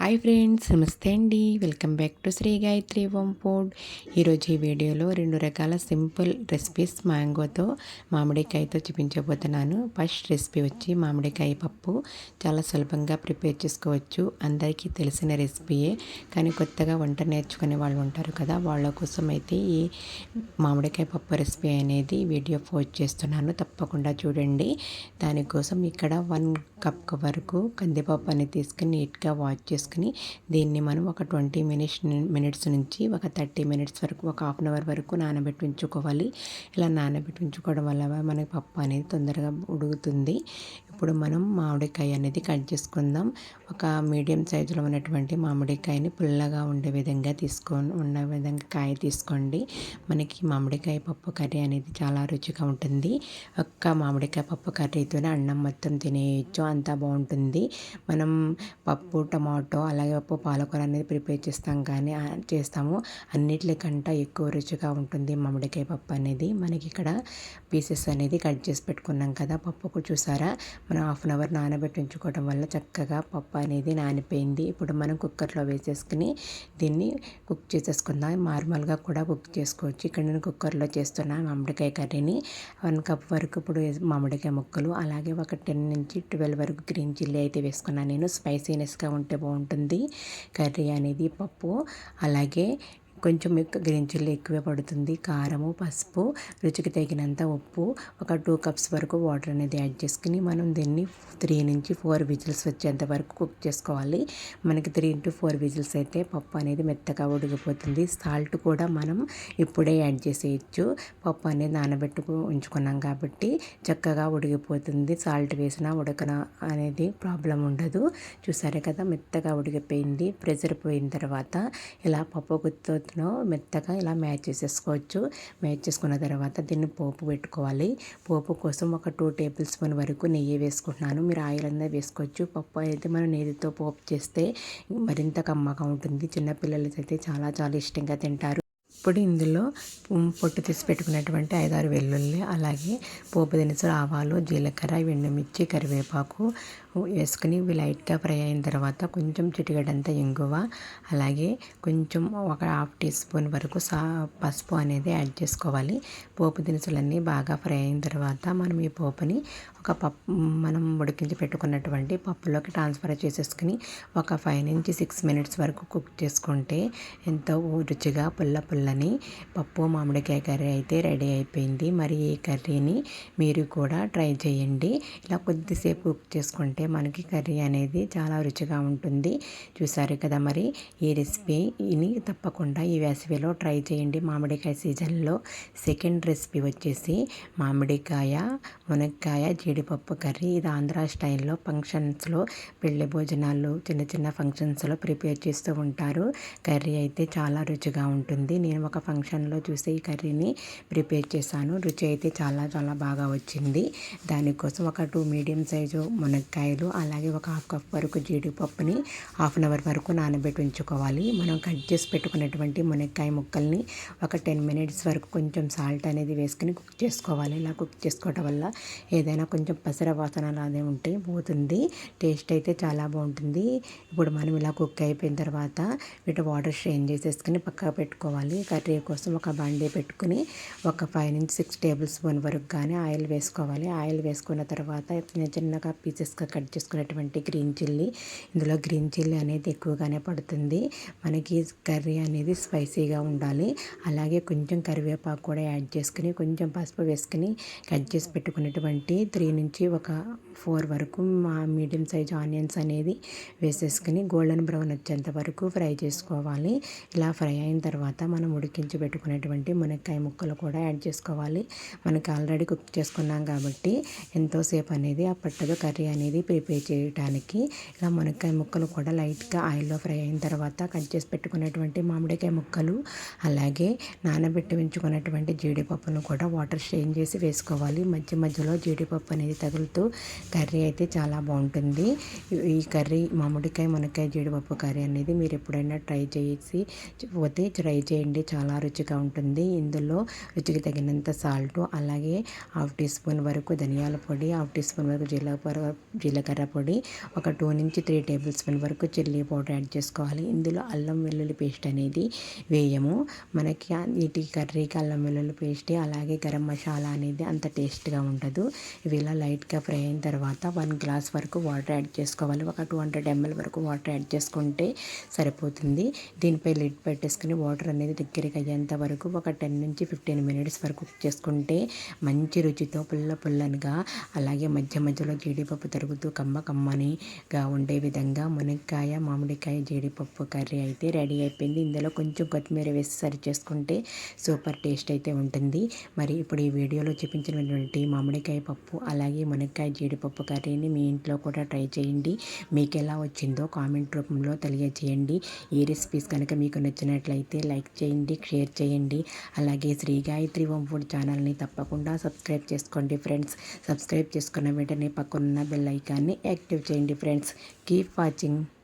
Hi friends నమస్తే అండి. Welcome back to Sri Gayatri home food. ఈరోజు ఈ వీడియోలో రెండు రకాల సింపుల్ రెసిపీస్ మ్యాంగోతో మామిడికాయతో చూపించబోతున్నాను. ఫస్ట్ రెసిపీ వచ్చి మామిడికాయ పప్పు. చాలా సులభంగా ప్రిపేర్ చేసుకోవచ్చు. అందరికీ తెలిసిన రెసిపీయే. కానీ కొత్తగా వంట నేర్చుకునే వాళ్ళు ఉంటారు కదా వాళ్ళ కోసం అయితే ఈ మామిడికాయ పప్పు రెసిపీ అనేది వీడియో పోస్ట్ చేస్తున్నాను. తప్పకుండా చూడండి. దానికోసం ఇక్కడ వన్ కప్ వరకు కందిపప్పు అనేది తీసుకుని నీట్గా వాష్ చేసుకుని దీన్ని మనం ఒక ట్వంటీ మినిట్స్ మినిట్స్ నుంచి ఒక థర్టీ మినిట్స్ వరకు ఒక హాఫ్ అన్ అవర్ వరకు నానబెట్టి ఉంచుకోవాలి ఇలా నానబెట్టి ఉంచుకోవడం వల్ల మనకి పప్పు అనేది తొందరగా ఉడుకుతుంది. ఇప్పుడు మనం మామిడికాయ అనేది కట్ చేసుకుందాం. ఒక మీడియం సైజులో ఉన్నటువంటి మామిడికాయని పుల్లగా ఉండే విధంగా తీసుకొని ఉన్న విధంగా కాయ తీసుకోండి. మనకి మామిడికాయ పప్పు కర్రీ అనేది చాలా రుచిగా ఉంటుంది. ఒక్క మామిడికాయ పప్పు కర్రీతోనే అన్నం మొత్తం తినేయచ్చు. అంతా బాగుంటుంది. మనం పప్పు టమాటో అలాగే పప్పు పాలకూర అనేది ప్రిపేర్ చేస్తాం కానీ చేస్తాము. అన్నిటికంటే ఎక్కువ రుచిగా ఉంటుంది మామిడికాయ పప్పు అనేది. మనకి ఇక్కడ పీసెస్ అనేది కట్ చేసి పెట్టుకున్నాం కదా పప్పుకు చూసారా? మనం హాఫ్ అన్ అవర్ నానబెట్టి ఉంచుకోవడం వల్ల చక్కగా పప్పు అనేది నానిపోయింది. ఇప్పుడు మనం కుక్కర్లో వేసేసుకుని దీన్ని కుక్ చేసేసుకుందాం. నార్మల్గా కూడా కుక్ చేసుకోవచ్చు. ఇక్కడ నేను కుక్కర్లో చేస్తున్నాను మామిడికాయ కర్రీని వన్ కప్ వరకు ఇప్పుడు మామిడికాయ ముక్కలు అలాగే ఒక టెన్ నుంచి ట్వెల్వ్ వరకు గ్రీన్ చిల్లీ అయితే వేసుకున్నాను నేను. స్పైసీనెస్గా ఉంటే బాగుంటుంది కర్రీ అనేది పప్పు. అలాగే కొంచెం గ్రీన్ చిల్లీ ఎక్కువ పడుతుంది. కారము పసుపు రుచికి తగినంత ఉప్పు ఒక టూ కప్స్ వరకు వాటర్ అనేది యాడ్ చేసుకుని మనం దీన్ని త్రీ నుంచి ఫోర్ విజిల్స్ వచ్చేంత వరకు కుక్ చేసుకోవాలి. మనకి త్రీ ఇంటూ ఫోర్ విజిల్స్ అయితే పప్పు అనేది మెత్తగా ఉడికిపోతుంది. సాల్ట్ కూడా మనం ఇప్పుడే యాడ్ చేసేయచ్చు. పప్పు అనేది నానబెట్టుకు ఉంచుకున్నాం కాబట్టి చక్కగా ఉడికిపోతుంది. సాల్ట్ వేసినా ఉడకన అనేది ప్రాబ్లం ఉండదు. చూసారే కదా మెత్తగా ఉడికిపోయింది ప్రెజర్ పోయిన తర్వాత ఇలా పప్పు గుత్తో ప్లేట్లో మెత్తగా ఇలా మ్యాచ్ చేసేసుకోవచ్చు. మ్యాచ్ చేసుకున్న తర్వాత దీన్ని పోపు పెట్టుకోవాలి. పోపు కోసం ఒక టూ టేబుల్ స్పూన్ వరకు నెయ్యి వేసుకుంటున్నాను. మీరు ఆయిల్ అనేది వేసుకోవచ్చు. పప్పు అయితే మనం నెయ్యితో పోపు చేస్తే మరింత కమ్మగా ఉంటుంది. చిన్నపిల్లలకి అయితే చాలా చాలా ఇష్టంగా తింటారు. ఇప్పుడు ఇందులో పొట్టు తీసి పెట్టుకున్నటువంటి ఐదారు వెల్లుల్లి అలాగే పోపు దినుసులు ఆవాలు జీలకర్ర ఎండుమిర్చి కరివేపాకు వేసుకుని ఇవి లైట్గా ఫ్రై అయిన తర్వాత కొంచెం చిటిగడంత ఇంగువ అలాగే కొంచెం ఒక హాఫ్ టీ స్పూన్ వరకు సా పసుపు అనేది యాడ్ చేసుకోవాలి. పోపు దినుసులన్నీ బాగా ఫ్రై అయిన తర్వాత మనం ఈ పోపుని ఒక పప్పు మనం ఉడికించి పెట్టుకున్నటువంటి పప్పులోకి ట్రాన్స్ఫర్ చేసేసుకుని ఒక ఫైవ్ నుంచి సిక్స్ మినిట్స్ వరకు కుక్ చేసుకుంటే ఎంతో రుచిగా పుల్ల పుల్లని పప్పు మామిడికాయ కర్రీ అయితే రెడీ అయిపోయింది. మరి ఈ కర్రీని మీరు కూడా ట్రై చేయండి. ఇలా కొద్దిసేపు కుక్ చేసుకుంటే మనకి కర్రీ అనేది చాలా రుచిగా ఉంటుంది. చూసారు కదా మరి ఈ రెసిపీని తప్పకుండా ఈ వేసవిలో ట్రై చేయండి. మామిడికాయ సీజన్లో సెకండ్ రెసిపీ వచ్చేసి మామిడికాయ మునక్కాయ జీడిపప్పు కర్రీ. ఇది ఆంధ్ర స్టైల్లో ఫంక్షన్స్లో పెళ్ళి భోజనాలు చిన్న చిన్న ఫంక్షన్స్లో ప్రిపేర్ చేస్తూ ఉంటారు. కర్రీ అయితే చాలా రుచిగా ఉంటుంది. నేను ఒక ఫంక్షన్లో చూసి ఈ కర్రీని ప్రిపేర్ చేశాను. రుచి అయితే చాలా చాలా బాగా వచ్చింది. దానికోసం ఒక టూ మీడియం సైజు మునక్కాయలు అలాగే ఒక హాఫ్ కప్ వరకు జీడిపప్పుని హాఫ్ అన్ అవర్ వరకు నానబెట్టి ఉంచుకోవాలి. మనం కట్ చేసి పెట్టుకున్నటువంటి మునక్కాయ ముక్కల్ని ఒక టెన్ మినిట్స్ వరకు కొంచెం సాల్ట్ అనేది వేసుకుని కుక్ చేసుకోవాలి. ఇలా కుక్ చేసుకోవడం వల్ల ఏదైనా కొంచెం పసర వాసన అలాగే ఉంటే పోతుంది. టేస్ట్ అయితే చాలా బాగుంటుంది. ఇప్పుడు మనం ఇలా కుక్ అయిపోయిన తర్వాత వీటి వాటర్ స్ట్రెయిన్ చేసేసుకుని పక్కకు పెట్టుకోవాలి. కర్రీ కోసం ఒక బండి పెట్టుకుని ఒక ఫైవ్ నుంచి సిక్స్ టేబుల్ స్పూన్ వరకు కానీ ఆయిల్ వేసుకోవాలి. ఆయిల్ వేసుకున్న తర్వాత చిన్న చిన్నగా పీసెస్గా కట్ చేసుకునేటువంటి చేసుకున్నటువంటి గ్రీన్ చిల్లీ ఇందులో గ్రీన్ చిల్లీ అనేది ఎక్కువగానే పడుతుంది. మనకి కర్రీ అనేది స్పైసీగా ఉండాలి. అలాగే కొంచెం కరివేపాకు కూడా యాడ్ చేసుకుని కొంచెం పసుపు వేసుకుని కట్ చేసి పెట్టుకున్నటువంటి త్రీ నుంచి ఒక ఫోర్ వరకు మా మీడియం సైజ్ ఆనియన్స్ అనేది వేసేసుకుని గోల్డెన్ బ్రౌన్ వచ్చేంత వరకు ఫ్రై చేసుకోవాలి. ఇలా ఫ్రై అయిన తర్వాత మనం ఉడికించి పెట్టుకునేటువంటి మునక్కాయ ముక్కలు కూడా యాడ్ చేసుకోవాలి. మనకి ఆల్రెడీ కుక్ చేసుకున్నాం కాబట్టి ఎంతోసేపు అనేది ఆ పట్టదు. కర్రీ అనేది ప్రిపేర్ చేయడానికి ఇలా మునక్కాయ ముక్కలు కూడా లైట్గా ఆయిల్లో ఫ్రై అయిన తర్వాత కట్ చేసి పెట్టుకున్నటువంటి మామిడికాయ ముక్కలు అలాగే నానబెట్టి ఉంచుకున్నటువంటి జీడిపప్పును కూడా వాటర్ స్ట్రెయిన్ చేసి వేసుకోవాలి. మధ్య మధ్యలో జీడిపప్పు అనేది తగులుతూ కర్రీ అయితే చాలా బాగుంటుంది. ఈ కర్రీ మామిడికాయ మునక్కాయ జీడిపప్పు కర్రీ అనేది మీరు ఎప్పుడైనా ట్రై చేసి పోతే ట్రై చేయండి. చాలా రుచిగా ఉంటుంది. ఇందులో రుచికి తగినంత సాల్ట్ అలాగే హాఫ్ టీ స్పూన్ వరకు ధనియాల పొడి హాఫ్ టీ స్పూన్ వరకు జీలకర్ర జీలకర్ర పొడి ఒక టూ నుంచి త్రీ టేబుల్ స్పూన్ వరకు చిల్లీ పౌడర్ యాడ్ చేసుకోవాలి. ఇందులో అల్లం వెల్లుల్లి పేస్ట్ అనేది వేయము. మనకి వీటి కర్రీకి అల్లం వెల్లుల్లి పేస్ట్ అలాగే గరం మసాలా అనేది అంత టేస్ట్గా ఉండదు. ఇవి ఇలా లైట్గా ఫ్రై అయిన తర్వాత వన్ గ్లాస్ వరకు వాటర్ యాడ్ చేసుకోవాలి. ఒక టూ హండ్రెడ్ ఎంఎల్ వరకు వాటర్ యాడ్ చేసుకుంటే సరిపోతుంది. దీనిపై లిడ్ పెట్టేసుకుని వాటర్ అనేది దగ్గరికి అయ్యేంత వరకు ఒక టెన్ నుంచి ఫిఫ్టీన్ మినిట్స్ వరకు కుక్ చేసుకుంటే మంచి రుచితో పుల్ల పుల్లనిగా అలాగే మధ్య మధ్యలో జీడిపప్పు తరుగుతూ కమ్మ కమ్మనిగా ఉండే విధంగా మునక్కాయ మామిడికాయ జీడిపప్పు కర్రీ అయితే రెడీ అయిపోయింది. ఇందులో కొంచెం కొత్తిమీర వేసి సరి చేసుకుంటే సూపర్ టేస్ట్ అయితే ఉంటుంది. మరి ఇప్పుడు ఈ వీడియోలో చూపించినటువంటి మామిడికాయ పప్పు అలాగే మునక్కాయ జీడిపప్పు కర్రీని మీ ఇంట్లో కూడా ట్రై చేయండి. మీకు ఎలా వచ్చిందో కామెంట్ రూపంలో తెలియజేయండి. ఈ రెసిపీస్ కనుక మీకు నచ్చినట్లయితే లైక్ చేయండి. షేర్ చేయండి. అలాగే శ్రీ గాయత్రి హోమ్ ఛానల్ని తప్పకుండా సబ్స్క్రైబ్ చేసుకోండి ఫ్రెండ్స్. సబ్స్క్రైబ్ చేసుకున్న వెంటనే పక్కనున్న బెల్ ఐకాన్ని యాక్టివ్ చేయండి ఫ్రెండ్స్. Keep watching.